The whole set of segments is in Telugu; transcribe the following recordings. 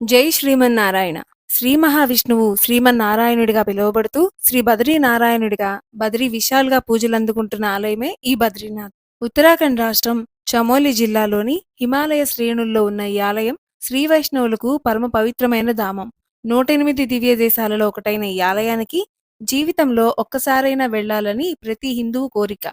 జై శ్రీమన్నారాయణ. శ్రీ మహావిష్ణువు శ్రీమన్నారాయణుడిగా పిలువబడుతూ శ్రీ బద్రీ నారాయణుడిగా బద్రీ విశాల్గా పూజలందుకుంటున్న ఆలయమే ఈ బద్రీనాథ్. ఉత్తరాఖండ్ రాష్ట్రం చమోలి జిల్లాలోని హిమాలయ శ్రేణుల్లో ఉన్న ఈ ఆలయం శ్రీ వైష్ణవులకు పరమ పవిత్రమైన ధామం. నూట ఎనిమిది దివ్య దేశాలలో ఒకటైన ఈ ఆలయానికి జీవితంలో ఒక్కసారైనా వెళ్ళాలని ప్రతి హిందువు కోరిక.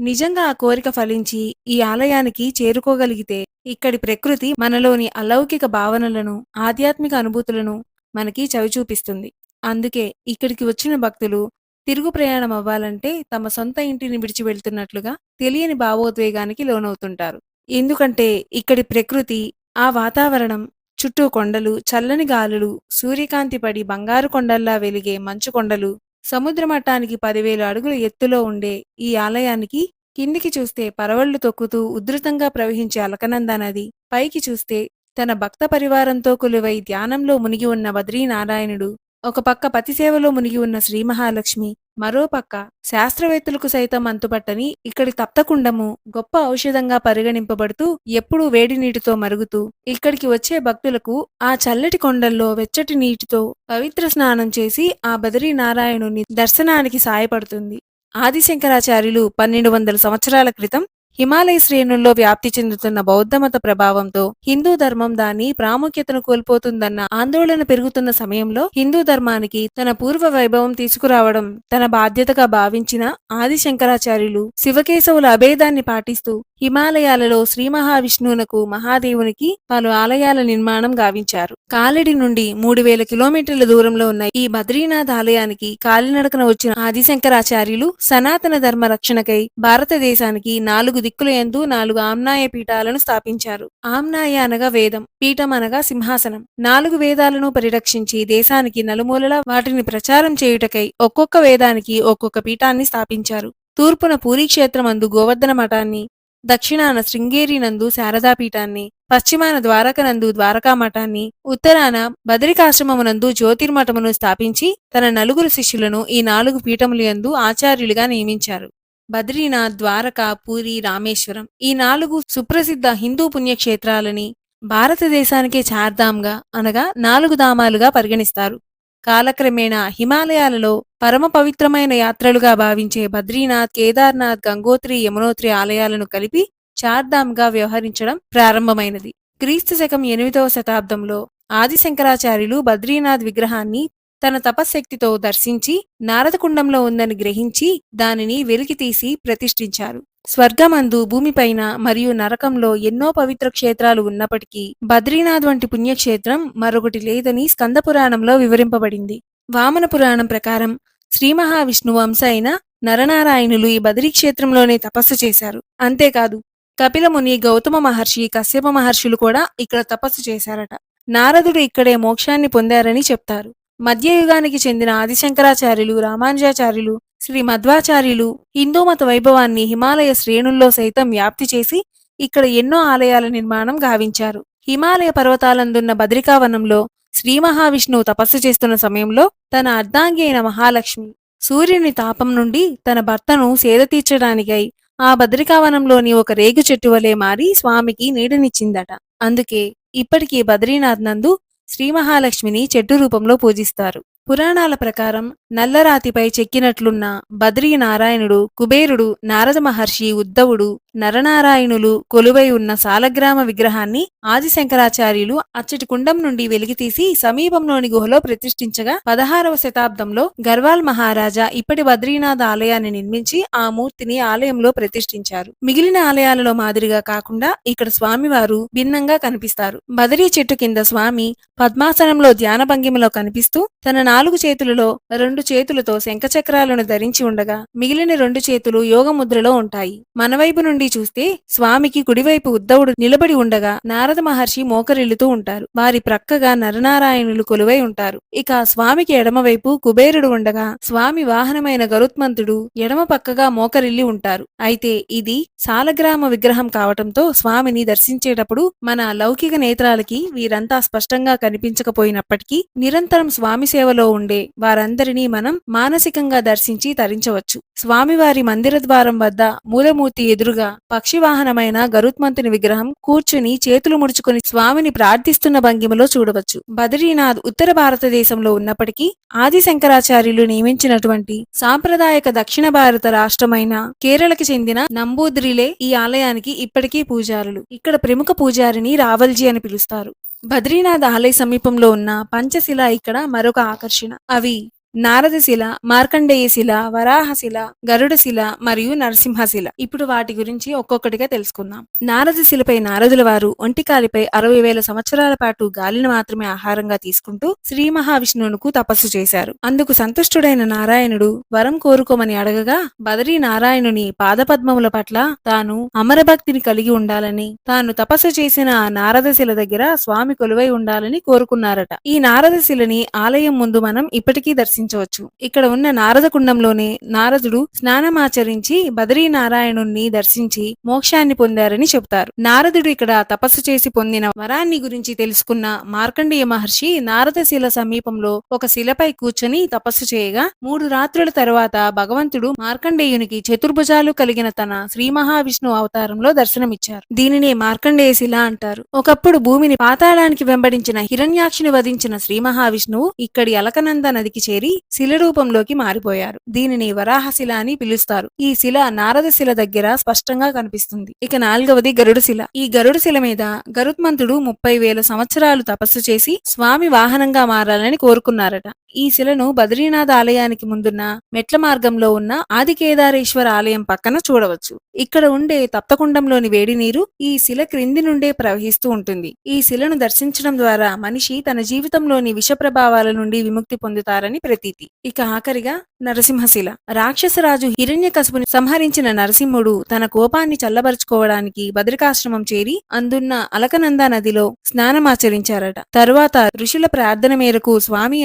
నిజంగా ఆ కోరిక ఫలించి ఈ ఆలయానికి చేరుకోగలిగితే ఇక్కడి ప్రకృతి మనలోని అలౌకిక భావనలను ఆధ్యాత్మిక అనుభూతులను మనకి చవిచూపిస్తుంది. అందుకే ఇక్కడికి వచ్చిన భక్తులు తిరుగు ప్రయాణం అవ్వాలంటే తమ సొంత ఇంటిని విడిచి వెళ్తున్నట్లుగా తెలియని భావోద్వేగానికి లోనవుతుంటారు. ఎందుకంటే ఇక్కడి ప్రకృతి ఆ వాతావరణం చుట్టూ కొండలు చల్లని గాలులు సూర్యకాంతి పడి బంగారు కొండల్లా వెలిగే మంచు కొండలు సముద్ర మట్టానికి పదివేల అడుగుల ఎత్తులో ఉండే ఈ ఆలయానికి కిందికి చూస్తే పరవళ్ళు తొక్కుతూ ఉధృతంగా ప్రవహించే అలకనంద నది. పైకి చూస్తే తన భక్త పరివారంతో కొలువై ధ్యానంలో మునిగి ఉన్న బద్రీనారాయణుడు. ఒక పక్క పతిసేవలో మునిగి ఉన్న శ్రీ మహాలక్ష్మి. మరో పక్క శాస్త్రవేత్తలకు సైతం అంతుపట్టని ఇక్కడి తప్తకుండము గొప్ప ఔషధంగా పరిగణింపబడుతూ ఎప్పుడూ వేడి నీటితో మరుగుతూ ఇక్కడికి వచ్చే భక్తులకు ఆ చల్లటి కొండల్లో వెచ్చటి నీటితో పవిత్ర స్నానం చేసి ఆ బదరీ నారాయణుని దర్శనానికి సాయపడుతుంది. ఆదిశంకరాచార్యులు పన్నెండు వందల సంవత్సరాల క్రితం హిమాలయ శ్రేణుల్లో వ్యాప్తి చెందుతున్న బౌద్ధమత ప్రభావంతో హిందూ ధర్మం దాని ప్రాముఖ్యతను కోల్పోతుందన్న ఆందోళన పెరుగుతున్న సమయంలో హిందూ ధర్మానికి తన పూర్వ వైభవం తీసుకురావడం తన బాధ్యతగా భావించిన ఆది శంకరాచార్యులు శివకేశవుల అభేదాన్ని పాటిస్తూ హిమాలయాలలో శ్రీ మహావిష్ణువునకు మహాదేవునికి పలు ఆలయాల నిర్మాణం గావించారు. కాలడి నుండి మూడు వేల కిలోమీటర్ల దూరంలో ఉన్న ఈ బద్రీనాథ్ ఆలయానికి కాలినడకన వచ్చిన ఆదిశంకరాచార్యులు సనాతన ధర్మ రక్షణకై భారతదేశానికి నాలుగు దిక్కుల యందు నాలుగు ఆమ్నాయ పీఠాలను స్థాపించారు. ఆమ్నాయ అనగా వేదం పీఠం అనగా సింహాసనం. నాలుగు వేదాలను పరిరక్షించి దేశానికి నలుమూలలా వాటిని ప్రచారం చేయుటకై ఒక్కొక్క వేదానికి ఒక్కొక్క పీఠాన్ని స్థాపించారు. తూర్పున పూరీ క్షేత్రమందు గోవర్ధన మఠాన్ని దక్షిణాన శృంగేరి నందు శారదాపీఠాన్ని పశ్చిమాన ద్వారకనందు ద్వారకా మఠాన్ని ఉత్తరాన బదరికాశ్రమమునందు జ్యోతిర్మఠమును స్థాపించి తన నలుగురు శిష్యులను ఈ నాలుగు పీఠములందు ఆచార్యులుగా నియమించారు. బద్రీనాథ్ ద్వారకా పూరి రామేశ్వరం ఈ నాలుగు సుప్రసిద్ధ హిందూ పుణ్యక్షేత్రాలని భారతదేశానికే చార్ధామ్గా అనగా నాలుగు ధామాలుగా పరిగణిస్తారు. కాలక్రమేణా హిమాలయాలలో పరమ పవిత్రమైన యాత్రలుగా భావించే బద్రీనాథ్ కేదార్నాథ్ గంగోత్రి యమునోత్రి ఆలయాలను కలిపి చార్ధామ్గా వ్యవహరించడం ప్రారంభమైనది. క్రీస్తు శకం ఎనిమిదవ శతాబ్దంలో ఆదిశంకరాచార్యులు బద్రీనాథ్ విగ్రహాన్ని తన తపశ్శక్తితో దర్శించి నారదకుండంలో ఉందని గ్రహించి దానిని వెలికితీసి ప్రతిష్ఠించారు. స్వర్గమందు భూమిపైన మరియు నరకంలో ఎన్నో పవిత్ర క్షేత్రాలు ఉన్నప్పటికీ బద్రీనాథ్ వంటి పుణ్యక్షేత్రం మరొకటి లేదని స్కందపురాణంలో వివరింపబడింది. వామన పురాణం ప్రకారం శ్రీ మహావిష్ణువు అంశ అయిన నరనారాయణులు ఈ బద్రీ క్షేత్రంలోనే తపస్సు చేశారు. అంతేకాదు కపిలముని గౌతమ మహర్షి కశ్యప మహర్షులు కూడా ఇక్కడ తపస్సు చేశారట. నారదుడు ఇక్కడే మోక్షాన్ని పొందారని చెప్తారు. మధ్యయుగానికి చెందిన ఆదిశంకరాచార్యులు రామానుజాచార్యులు శ్రీ మధ్వాచార్యులు హిందూ మత వైభవాన్ని హిమాలయ శ్రేణుల్లో సైతం వ్యాప్తి చేసి ఇక్కడ ఎన్నో ఆలయాల నిర్మాణం గావించారు. హిమాలయ పర్వతాలందున్న బద్రికావనంలో శ్రీ మహావిష్ణువు తపస్సు చేస్తున్న సమయంలో తన అర్ధాంగి అయిన మహాలక్ష్మి సూర్యుని తాపం నుండి తన భర్తను సేద తీర్చడానికై ఆ బద్రికావనంలోని ఒక రేగు చెట్టు వలె మారి స్వామికి నీడనిచ్చిందట. అందుకే ఇప్పటికీ బద్రీనాథ్ నందు శ్రీ మహాలక్ష్మిని చెట్టు రూపంలో పూజిస్తారు. పురాణాల ప్రకారం నల్లరాతిపై చెక్కినట్లున్న బద్రీ నారాయణుడు కుబేరుడు నారద మహర్షి ఉద్ధవుడు నరనారాయణులు కొలువై ఉన్న సాలగ్రామ విగ్రహాన్ని ఆదిశంకరాచార్యులు అచ్చటి కుండం నుండి వెలికితీసి సమీపంలోని గుహలో ప్రతిష్ఠించగా పదహారవ శతాబ్దంలో గర్వాల్ మహారాజా ఇప్పటి బద్రీనాథ్ ఆలయాన్ని నిర్మించి ఆ మూర్తిని ఆలయంలో ప్రతిష్ఠించారు. మిగిలిన ఆలయాలలో మాదిరిగా కాకుండా ఇక్కడ స్వామివారు భిన్నంగా కనిపిస్తారు. బదరీ చెట్టు కింద స్వామి పద్మాసనంలో ధ్యాన భంగిమలో కనిపిస్తూ తన నాలుగు చేతులలో రెండు చేతులతో శంఖచక్రాలను ధరించి ఉండగా మిగిలిన రెండు చేతులు యోగముద్రలో ఉంటాయి. మన వైపు నుండి చూస్తే స్వామికి కుడివైపు ఉద్ధవుడు నిలబడి ఉండగా నారద మహర్షి మోకరిల్లుతూ ఉంటారు. వారి ప్రక్కగా నరనారాయణులు కొలువై ఉంటారు. ఇక స్వామికి ఎడమవైపు కుబేరుడు ఉండగా స్వామి వాహనమైన గరుత్మంతుడు ఎడమ పక్కగా మోకరిల్లి ఉంటారు. అయితే ఇది సాలగ్రామ విగ్రహం కావటంతో స్వామిని దర్శించేటప్పుడు మన లౌకిక నేత్రాలకి వీరంతా స్పష్టంగా కనిపించకపోయినప్పటికీ నిరంతరం స్వామి సేవలో ఉండే వారందరినీ మనం మానసికంగా దర్శించి తరించవచ్చు. స్వామివారి మందిర ద్వారం వద్ద మూలమూర్తి ఎదురుగా పక్షివాహనమైన గరుత్మంతుని విగ్రహం కూర్చుని చేతులు ముడుచుకుని స్వామిని ప్రార్థిస్తున్న భంగిమలో చూడవచ్చు. బద్రీనాథ్ ఉత్తర భారతదేశంలో ఉన్నప్పటికీ ఆది శంకరాచార్యులు నియమించినటువంటి సాంప్రదాయక దక్షిణ భారత రాష్ట్రమైన కేరళకి చెందిన నంబూద్రిలే ఈ ఆలయానికి ఇప్పటికీ పూజారులు. ఇక్కడ ప్రముఖ పూజారిని రావల్జీ అని పిలుస్తారు. బద్రీనాథ్ ఆలయ సమీపంలో ఉన్న పంచశిల ఇక్కడ మరొక ఆకర్షణ. అవి నారదశిల మార్కండేయశిల వరాహశిల గరుడశిల మరియు నరసింహశిల ఇప్పుడు వాటి గురించి ఒక్కొక్కటిగా తెలుసుకుందాం. నారదశిలపై నారదుల వారు ఒంటికాలిపై అరవై వేల సంవత్సరాల పాటు గాలిని మాత్రమే ఆహారంగా తీసుకుంటూ శ్రీ మహావిష్ణువునకు తపస్సు చేశారు. అందుకు సంతుష్టుడైన నారాయణుడు వరం కోరుకోమని అడగగా బదరీ నారాయణుని పాదపద్మముల పట్ల తాను అమరభక్తిని కలిగి ఉండాలని తాను తపస్సు చేసిన ఆ నారదశిల దగ్గర స్వామి కొలువై ఉండాలని కోరుకున్నారట. ఈ నారదశిలని ఆలయం ముందు మనం ఇప్పటికీ దర్శించవచ్చు. ఇక్కడ ఉన్న నారద కుండంలోనే నారదుడు స్నానమాచరించి బదరీ నారాయణుణ్ణి దర్శించి మోక్షాన్ని పొందారని చెబుతారు. నారదుడు ఇక్కడ తపస్సు చేసి పొందిన వరాన్ని గురించి తెలుసుకున్న మార్కండేయ మహర్షి నారదశిల సమీపంలో ఒక శిలపై కూర్చొని తపస్సు చేయగా మూడు రాత్రుల తరువాత భగవంతుడు మార్కండేయునికి చతుర్భుజాలు కలిగిన తన శ్రీ మహావిష్ణు అవతారంలో దర్శనమిచ్చారు. దీనినే మార్కండేయ శిల అంటారు. ఒకప్పుడు భూమిని పాతాళానికి వెంబడించిన హిరణ్యాక్షిని వధించిన శ్రీ మహావిష్ణువు ఇక్కడి అలకనంద నదికి చేరి శిల రూపంలోకి మారిపోయారు. దీనిని వరాహశిల అని పిలుస్తారు. ఈ శిల నారద శిల దగ్గర స్పష్టంగా కనిపిస్తుంది. ఇక నాలుగవది గరుడు శిల. ఈ గరుడు శిల మీద గరుత్మంతుడు ముప్పై వేల సంవత్సరాలు తపస్సు చేసి స్వామి వాహనంగా మారాలని కోరుకున్నారట. ఈ శిలను బద్రీనాథ్ ఆలయానికి ముందున్న మెట్ల మార్గంలో ఉన్న ఆదికేదారేశ్వర ఆలయం పక్కన చూడవచ్చు. ఇక్కడ ఉండే తప్తకుండంలోని వేడి నీరు ఈ శిల క్రింది నుండే ప్రవహిస్తూ ఉంటుంది. ఈ శిలను దర్శించడం ద్వారా మనిషి తన జీవితంలోని విష ప్రభావాల నుండి విముక్తి పొందుతారని ప్రతీతి. ఇక ఆఖరిగా నరసింహశిల. రాక్షసరాజు హిరణ్యకశపుని సంహరించిన నరసింహుడు తన కోపాన్ని చల్లబరుచుకోవడానికి బద్రికాశ్రమం చేరి అందున్న అలకనంద నదిలో స్నానమాచరించారట. తరువాత ఋషుల ప్రార్థన మేరకు స్వామి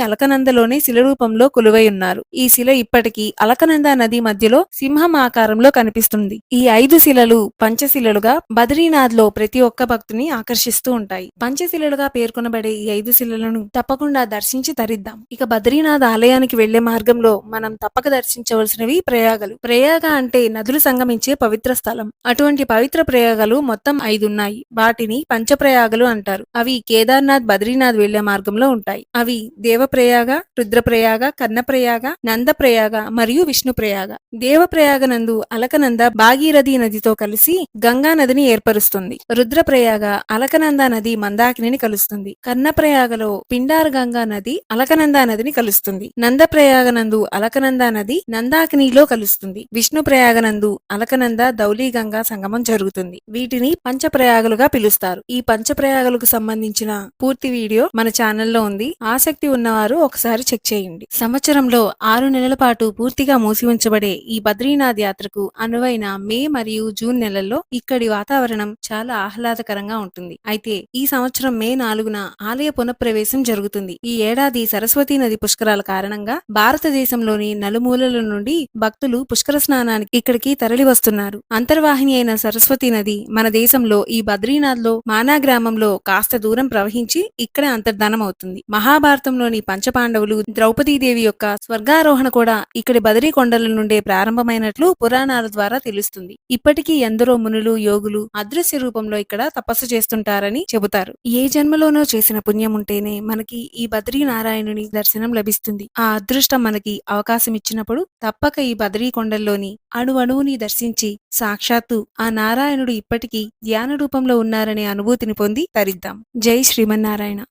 మధ్యలోనే శిల రూపంలో కొలువై ఉన్నారు. ఈ శిల ఇప్పటికీ అలకనంద నది మధ్యలో సింహం ఆకారంలో కనిపిస్తుంది. ఈ ఐదు శిలలు పంచశిలలుగా బద్రీనాథ్లో ప్రతి ఒక్క భక్తుని ఆకర్షిస్తూ ఉంటాయి. పంచశిలలుగా పేర్కొనబడే ఈ ఐదు శిలలను తప్పకుండా దర్శించి తరిద్దాం. ఇక బద్రీనాథ్ ఆలయానికి వెళ్ళే మార్గంలో మనం తప్పక దర్శించవలసినవి ప్రయాగలు. ప్రయాగ అంటే నదులు సంగమించే పవిత్ర స్థలం. అటువంటి పవిత్ర ప్రయాగాలు మొత్తం ఐదు ఉన్నాయి. వాటిని పంచప్రయాగలు అంటారు. అవి కేదార్నాథ్ బద్రీనాథ్ వెళ్ళే మార్గంలో ఉంటాయి. అవి దేవప్రయాగ రుద్రప్రయాగ కన్నప్రయాగ నందప్రయాగ మరియు విష్ణుప్రయాగ. దేవప్రయాగ నందు అలకనంద భాగీరథి నదితో కలిసి గంగా నదిని ఏర్పరుస్తుంది. రుద్రప్రయాగ అలకనంద నది మందాకిని కలుస్తుంది. కన్నప్రయాగలో పిండార గంగా నది అలకనంద నదిని కలుస్తుంది. నందప్రయాగ నందు అలకనంద నది నందాకినిలో కలుస్తుంది. విష్ణు ప్రయాగనందు అలకనంద దౌలీగంగా సంగమం జరుగుతుంది. వీటిని పంచప్రయాగలుగా పిలుస్తారు. ఈ పంచప్రయాగలకు సంబంధించిన పూర్తి వీడియో మన ఛానల్లో ఉంది. ఆసక్తి ఉన్నవారు ఒకసారి చెక్ చేయండి. సంవత్సరంలో ఆరు నెలల పాటు పూర్తిగా మూసి ఉంచబడే ఈ బద్రీనాథ్ యాత్రకు అనువైన మే మరియు జూన్ నెలల్లో ఇక్కడి వాతావరణం చాలా ఆహ్లాదకరంగా ఉంటుంది. అయితే ఈ సంవత్సరం మే నాలుగున ఆలయ పునఃప్రవేశం జరుగుతుంది. ఈ ఏడాది సరస్వతీ నది పుష్కరాల కారణంగా భారతదేశంలోని నలుమూలల నుండి భక్తులు పుష్కర స్నానానికి ఇక్కడికి తరలి వస్తున్నారు. అంతర్వాహిని అయిన సరస్వతీ నది మన దేశంలో ఈ బద్రీనాథ్లో మానా గ్రామంలో కాస్త దూరం ప్రవహించి ఇక్కడే అంతర్ధానం అవుతుంది మహాభారతంలోని పంచపాండవులు ద్రౌపదీదేవి యొక్క స్వర్గారోహణ కూడా ఇక్కడి బదరీ కొండల నుండే ప్రారంభమైనట్లు పురాణాల ద్వారా తెలుస్తుంది. ఇప్పటికీ ఎందరో మునులు యోగులు అదృశ్య రూపంలో ఇక్కడ తపస్సు చేస్తుంటారని చెబుతారు. ఏ జన్మలోనో చేసిన పుణ్యం ఉంటేనే మనకి ఈ బద్రీ నారాయణుని దర్శనం లభిస్తుంది. ఆ అదృష్టం మనకి అవకాశం ఇచ్చినప్పుడు తప్పక ఈ బద్రీ కొండల్లోని అణువణువుని దర్శించి సాక్షాత్తు ఆ నారాయణుడు ఇప్పటికీ ధ్యాన రూపంలో ఉన్నారనే అనుభూతిని పొంది తరిద్దాం. జై శ్రీమన్నారాయణ.